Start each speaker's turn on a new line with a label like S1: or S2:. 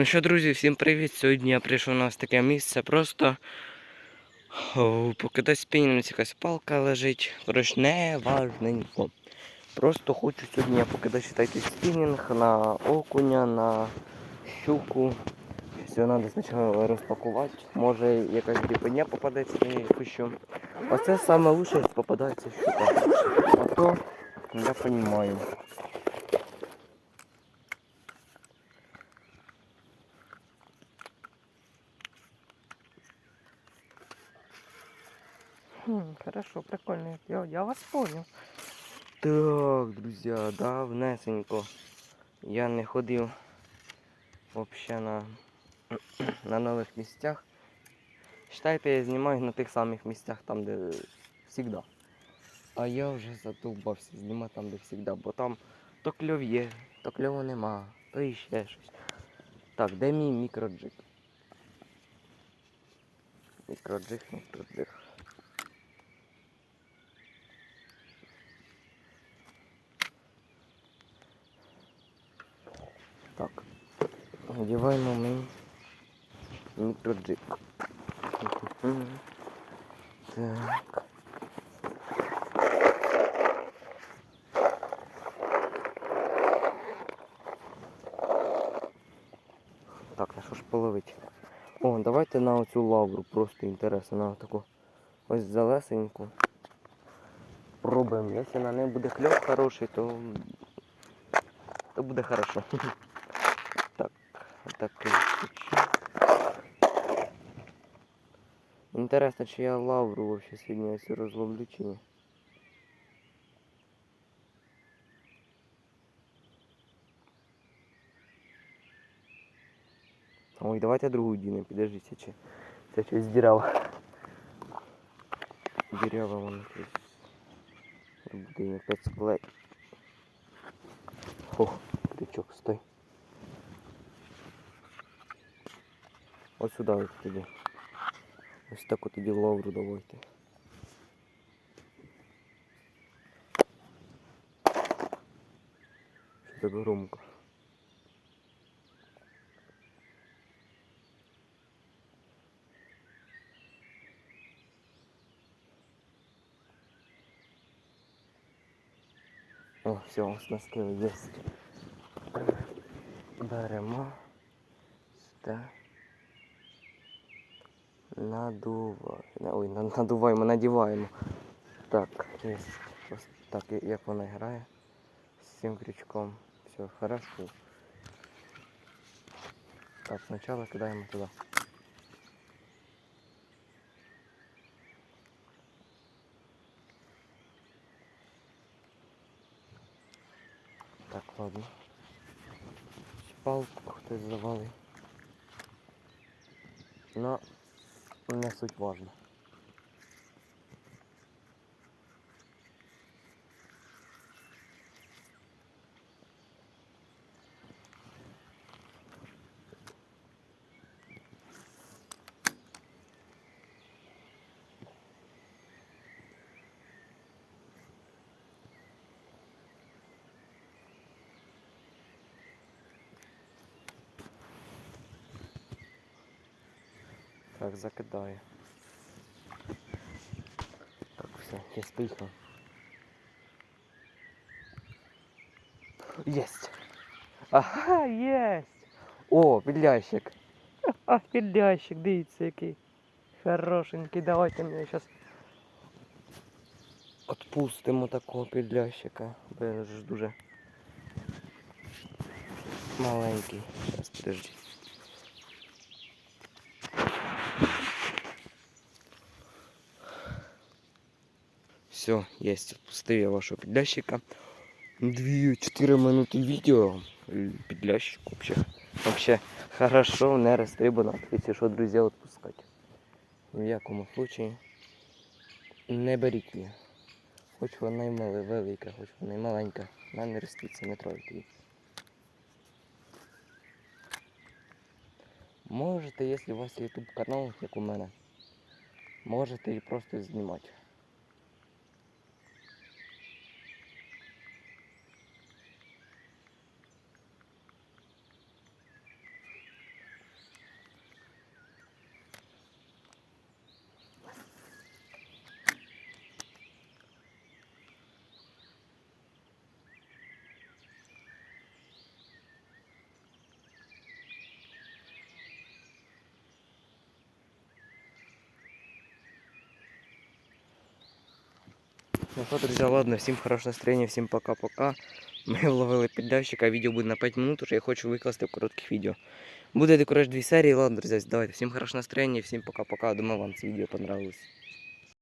S1: Ну що, друзі, всім привіт! Сьогодні я прийшов на ось таке місце. Просто поки десь спінінг якась палка лежить. Коротше, не важненько. Просто хочу сьогодні я покидати читати спінінг на окуня, на щуку. Все треба спочатку розпакувати. Може якась діпеня попадеться на неї пущу. Оце саме лучше, попадається щука. А то я розумію. Хорошо, прикольно. Я, я вас понял. Так, друзья, давнесенько. Я не ходив вообще на, на нових місцях. Считайте, я знімаю на тих самих місцях, там, де завжди. А я вже задовбався знімати там, де завжди, бо там то кльов є, то кльову нема, то іще щось. Так, де мій мікроджик? Мікроджиг, мікроджиг. Так. Одіваємо ми мікроджик. Так. Так, на що ж половить? О, давайте на оцю лавру, просто інтересно, на таку ось залесеньку. Пробуємо. Якщо на неї буде кльов хороший, то, то буде хорошо. Так, так. Інтересно, чи я лавру вообще сьогодні ось розловлю чи ні. Ой, давайте другу діну, підождіть, чи це щось дірява. Дірява вона щось. Буде опять склей. Ох, крючок, стой. Ось сюди ось тоді. Ось так от тоді лавру давайте. Що так громко? О, все, оснастили, єсть. Беремо. Сюди. Надуваємо. Ой, надуваємо, надіваємо. Так, є. Так, як вона грає. З цим крючком. Все, хорошо. Так, спочатку кидаємо туди. Так, ладно. Палку хтось завалив. Но не суть важно. Так, закидаю. Так, все, я поїхав. Єсть! Ага, єсть! О, підлящик! А, підлящик, дивіться який. Хорошенький, давайте мені зараз Отпустимо такого підлящика, бо він ж дуже маленький. Зараз подожди. Все, есть, отпустив я вашого підлящика. 2-4 минути відео. Е, Підлящик вообще. Вообще хорошо не розстрибано. Якщо що, друзі, відпускати. В якому случаї не беріть її. Хоч вона й мали велика, хоч вона й маленька. Вона не роститься, не тройте її. Можете, якщо у вас є YouTube канал, як у мене, можете і просто знімати. Ну що, друзі, ладно, всім хорошого настроєння, всім пока-пока. Ми вловили піддавщика, відео буде на 5 минут, уже я хочу викласти в коротких відео. Буде декораж дві серії, ладно, друзі, давайте, всім хорошого настроєння, всім пока-пока. Думаю, вам це відео понравилось.